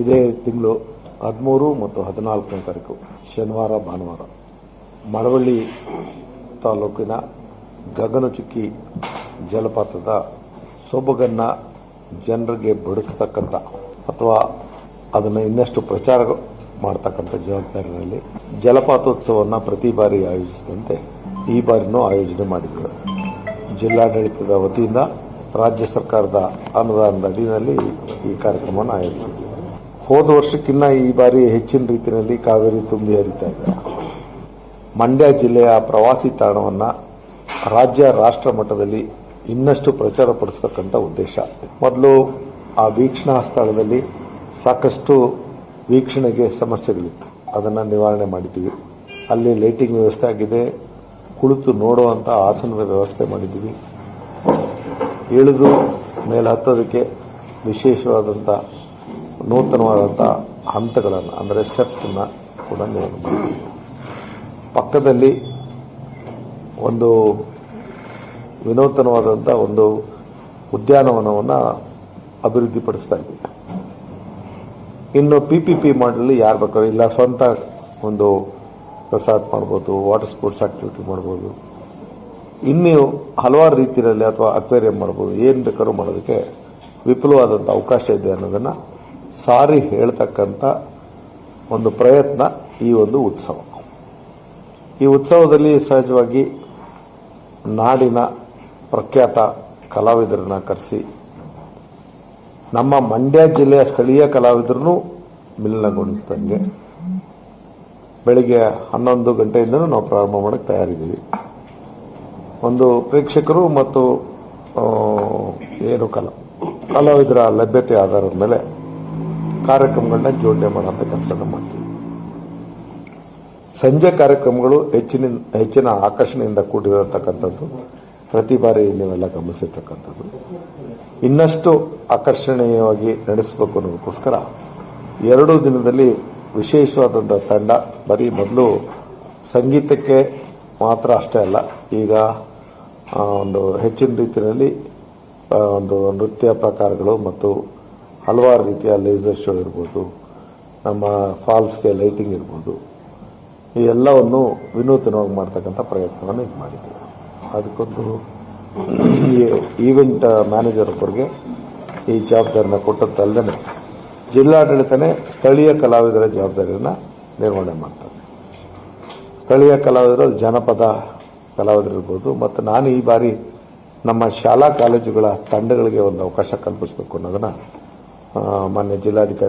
ಇದೇ ತಿಂಗಳು ಹದಿಮೂರು ಮತ್ತು ಹದಿನಾಲ್ಕನೇ ತಾರೀಕು, ಶನಿವಾರ, ಭಾನುವಾರ. ಮಳವಳ್ಳಿ ತಾಲೂಕಿನ ಗಗನಚುಕ್ಕಿ ಜಲಪಾತದ ಸೊಬಗನ್ನು ಜನರಿಗೆ ಬಡಿಸ್ತಕ್ಕಂಥ ಅಥವಾ ಅದನ್ನು ಇನ್ನಷ್ಟು ಪ್ರಚಾರ ಮಾಡ್ತಕ್ಕಂಥ ಜವಾಬ್ದಾರಿಯಲ್ಲಿ ಜಲಪಾತೋತ್ಸವವನ್ನು ಪ್ರತಿ ಬಾರಿ ಆಯೋಜಿಸಿದಂತೆ ಈ ಬಾರಿನೂ ಆಯೋಜನೆ ಮಾಡಿದ್ದೇವೆ. ಜಿಲ್ಲಾಡಳಿತದ ವತಿಯಿಂದ ರಾಜ್ಯ ಸರ್ಕಾರದ ಅನುದಾನದ ಅಡಿಯಲ್ಲಿ ಈ ಕಾರ್ಯಕ್ರಮವನ್ನು ಆಯೋಜಿಸಿದ್ದೀವಿ. ಹೋದ ವರ್ಷಕ್ಕಿನ್ನ ಈ ಬಾರಿ ಹೆಚ್ಚಿನ ರೀತಿಯಲ್ಲಿ ಕಾವೇರಿ ತುಂಬಿ ಹರಿತಾ ಇದೆ. ಮಂಡ್ಯ ಜಿಲ್ಲೆಯ ಪ್ರವಾಸಿ ತಾಣವನ್ನು ರಾಜ್ಯ ರಾಷ್ಟ್ರ ಮಟ್ಟದಲ್ಲಿ ಇನ್ನಷ್ಟು ಪ್ರಚಾರಪಡಿಸ್ತಕ್ಕಂಥ ಉದ್ದೇಶ. ಮೊದಲು ಆ ವೀಕ್ಷಣಾ ಸ್ಥಳದಲ್ಲಿ ಸಾಕಷ್ಟು ವೀಕ್ಷಣೆಗೆ ಸಮಸ್ಯೆಗಳಿತ್ತು. ಅದನ್ನು ನಿವಾರಣೆ ಮಾಡಿದ್ದೀವಿ ಅಲ್ಲಿ ಲೈಟಿಂಗ್ ವ್ಯವಸ್ಥೆ ಆಗಿದೆ. ಕುಳಿತು ನೋಡುವಂಥ ಆಸನದ ವ್ಯವಸ್ಥೆ ಮಾಡಿದ್ದೀವಿ ಇಳಿದು ಮೇಲೆ ಹತ್ತೋದಕ್ಕೆ ವಿಶೇಷವಾದಂಥ ನೂತನವಾದಂಥ ಹಂತಗಳನ್ನು, ಅಂದರೆ ಸ್ಟೆಪ್ಸನ್ನು ಕೂಡ ಮಾಡಿದ್ದೀವಿ ಪಕ್ಕದಲ್ಲಿ ಒಂದು ವಿನೂತನವಾದಂಥ ಒಂದು ಉದ್ಯಾನವನವನ್ನು ಅಭಿವೃದ್ಧಿಪಡಿಸ್ತಾ ಇದ್ದೀವಿ. ಇನ್ನು ಪಿ ಪಿ ಪಿ ಮಾಡಲಿ ಯಾರು ಬೇಕಾದ್ರೂ ಇಲ್ಲ, ಸ್ವಂತ ಒಂದು ರೆಸಾರ್ಟ್ ಮಾಡ್ಬೋದು ವಾಟರ್ ಸ್ಪೋರ್ಟ್ಸ್ ಆ್ಯಕ್ಟಿವಿಟಿ ಮಾಡ್ಬೋದು. ಇನ್ನೂ ಹಲವಾರು ರೀತಿಯಲ್ಲಿ ಅಥವಾ ಅಕ್ವೇರಿಯಂ ಮಾಡ್ಬೋದು, ಏನು ಬೇಕಾದ್ರೂ ಮಾಡೋದಕ್ಕೆ ವಿಪುಲವಾದಂಥ ಅವಕಾಶ ಇದೆ ಅನ್ನೋದನ್ನು ಸಾರಿ ಹೇಳ್ತಕ್ಕಂಥ ಒಂದು ಪ್ರಯತ್ನ ಈ ಒಂದು ಉತ್ಸವ. ಈ ಉತ್ಸವದಲ್ಲಿ ಸಹಜವಾಗಿ ನಾಡಿನ ಪ್ರಖ್ಯಾತ ಕಲಾವಿದರನ್ನು ಕರೆಸಿ, ನಮ್ಮ ಮಂಡ್ಯ ಜಿಲ್ಲೆಯ ಸ್ಥಳೀಯ ಕಲಾವಿದರನ್ನು ಮಿಲನಗೊಳಿಸ್ದಂಗೆ ಬೆಳಿಗ್ಗೆ ಹನ್ನೊಂದು ಗಂಟೆಯಿಂದನೂ ನಾವು ಪ್ರಾರಂಭ ಮಾಡೋಕ್ಕೆ ತಯಾರಿದ್ದೀವಿ. ಒಂದು ಪ್ರೇಕ್ಷಕರು ಮತ್ತು ಏನು ಕಲಾ, ಕಲಾವಿದರ ಲಭ್ಯತೆ ಆಧಾರದ ಮೇಲೆ ಕಾರ್ಯಕ್ರಮಗಳನ್ನ ಜೋಡಣೆ ಮಾಡುವಂಥ ಕೆಲಸನ ಮಾಡ್ತೀವಿ. ಸಂಜೆ ಕಾರ್ಯಕ್ರಮಗಳು ಹೆಚ್ಚಿನ ಹೆಚ್ಚಿನ ಆಕರ್ಷಣೆಯಿಂದ ಕೂಡಿರತಕ್ಕಂಥದ್ದು. ಪ್ರತಿ ಬಾರಿ ನೀವೆಲ್ಲ ಗಮನಿಸಿರ್ತಕ್ಕಂಥದ್ದು. ಇನ್ನಷ್ಟು ಆಕರ್ಷಣೀಯವಾಗಿ ನಡೆಸಬೇಕು ಅನ್ನೋದಕ್ಕೋಸ್ಕರ ಎರಡು ದಿನದಲ್ಲಿ ವಿಶೇಷವಾದಂಥ ತಂಡ ಬರೀ ಮೊದಲು ಸಂಗೀತಕ್ಕೆ ಮಾತ್ರ ಅಷ್ಟೇ ಅಲ್ಲ, ಈಗ ಒಂದು ಹೆಚ್ಚಿನ ರೀತಿಯಲ್ಲಿ ಒಂದು ನೃತ್ಯ ಪ್ರಕಾರಗಳು ಮತ್ತು ಹಲವಾರು ರೀತಿಯ ಲೇಸರ್ ಶೋ ಇರ್ಬೋದು, ನಮ್ಮ ಫಾಲ್ಸ್ಗೆ ಲೈಟಿಂಗ್ ಇರ್ಬೋದು, ಈ ಎಲ್ಲವನ್ನು ವಿನೂತನವಾಗಿ ಮಾಡ್ತಕ್ಕಂಥ ಪ್ರಯತ್ನವನ್ನು ಇದು ಮಾಡಿದ್ದೀವಿ. ಅದಕ್ಕೊಂದು ಈ ಈವೆಂಟ್ ಮ್ಯಾನೇಜರ್ ಒಬ್ಬರಿಗೆ ಈ ಜವಾಬ್ದಾರಿನ ಕೊಟ್ಟದ್ದಲ್ಲದೆ ಜಿಲ್ಲಾಡಳಿತನೇ ಸ್ಥಳೀಯ ಕಲಾವಿದರ ಜವಾಬ್ದಾರಿಯನ್ನು ನಿರ್ವಹಣೆ ಮಾಡ್ತಾರೆ. ಸ್ಥಳೀಯ ಕಲಾವಿದರು ಜನಪದ ಕಲಾವಿದರು ಇರ್ಬೋದು, ಮತ್ತು ನಾನು ಈ ಬಾರಿ ನಮ್ಮ ಶಾಲಾ ಕಾಲೇಜುಗಳ ತಂಡಗಳಿಗೆ ಒಂದು ಅವಕಾಶ ಕಲ್ಪಿಸಬೇಕು ಅನ್ನೋದನ್ನು మాన్య జిల్లాధికారి